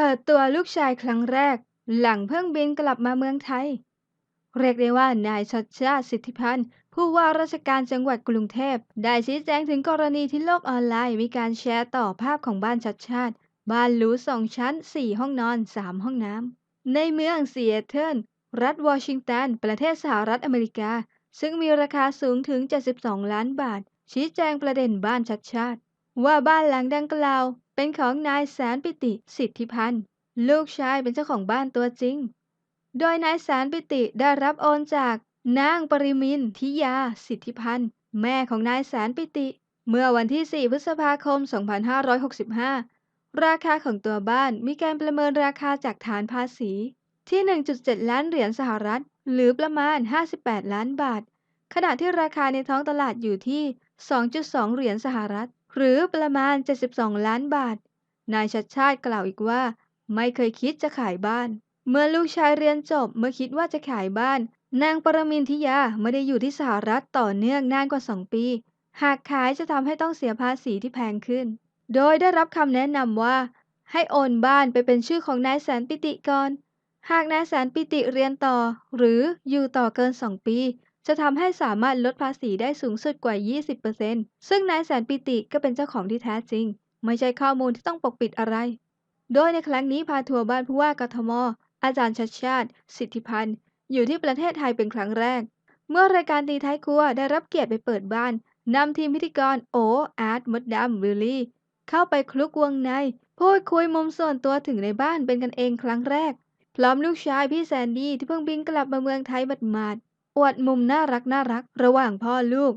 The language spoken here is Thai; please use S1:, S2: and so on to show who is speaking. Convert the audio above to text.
S1: ปิดตัวลูกชายครั้งแรก หลังเพิ่งบินกลับมาเมืองไทย เรียกได้ว่านายชัดชาติสิทธิพันธ์ ผู้ว่าราชการจังหวัดกรุงเทพ ได้ชี้แจงถึงกรณีที่โลกออนไลน์ มีการแชร์ต่อภาพของบ้านชัดชาติ บ้านหรูสองชั้น 4 ห้องนอน 3 ห้องน้ำ ในเมืองซีแอตเทิลรัฐวอชิงตัน ประเทศสหรัฐอเมริกา ซึ่งมีราคาสูงถึง 72 ล้านบาท ชี้แจงประเด็นบ้านชัดชาติ ว่าบ้านหลังดังกล่าว เป็นของนายแสนปิติสิทธิพันธ์ลูกชายเป็นเจ้าของบ้านตัวจริง โดยนายแสนปิติได้รับโอนจากนางปริมินทิยาสิทธิพันธ์แม่ของนายแสนปิติ เมื่อวันที่ 4 พฤษภาคม 2565 ราคาของตัวบ้านมีการประเมินราคาจากฐานภาษี ที่ 1.7 ล้านเหรียญสหรัฐ หรือประมาณ 58 ล้านบาท ขณะที่ราคาในท้องตลาดอยู่ที่ 2.2 เหรียญสหรัฐ หรือประมาณ 72 ล้านบาท นายชัดชาติกล่าวอีกว่า ไม่เคยคิดจะขายบ้าน เมื่อลูกชายเรียนจบเมื่อคิดว่าจะขายบ้าน นางปรมินทิยาไม่ได้อยู่ที่สหรัฐต่อเนื่องนานกว่า 2 ปี หากขายจะทำให้ต้องเสียภาษีที่แพงขึ้น โดยได้รับคำแนะนำว่า ให้โอนบ้านไปเป็นชื่อของนายแสนปิติก่อนหากนายแสนปิติเรียนต่อ หรืออยู่ต่อเกิน 2 ปี จะทำให้สามารถลดภาษีได้สูงสุดกว่า 20%ซึ่งนายแสนปิติก็เป็นเจ้าของที่แท้จริง ไม่ใช่ข้อมูลที่ต้องปกปิดอะไร โดยในครั้งนี้พาทัวร์บ้านผู้ว่ากทม อาจารย์ชัดชาติ สิทธิพันธ์ อยู่ที่ประเทศไทยเป็นครั้งแรก เมื่อรายการตีท้ายครัวได้รับเกียรติไปเปิดบ้านนำทีมพิธีกรโออาร์ตมดดำวิลลี่ เข้าไปคลุกวงใน พูดคุยมุมส่วนตัวถึงในบ้านเป็นกันเองครั้งแรก พร้อมลูกชายพี่แซนดี้ที่เพิ่งบินกลับมาเมืองไทยหมาดๆ อวดมุมน่ารักน่ารักระหว่างพ่อลูก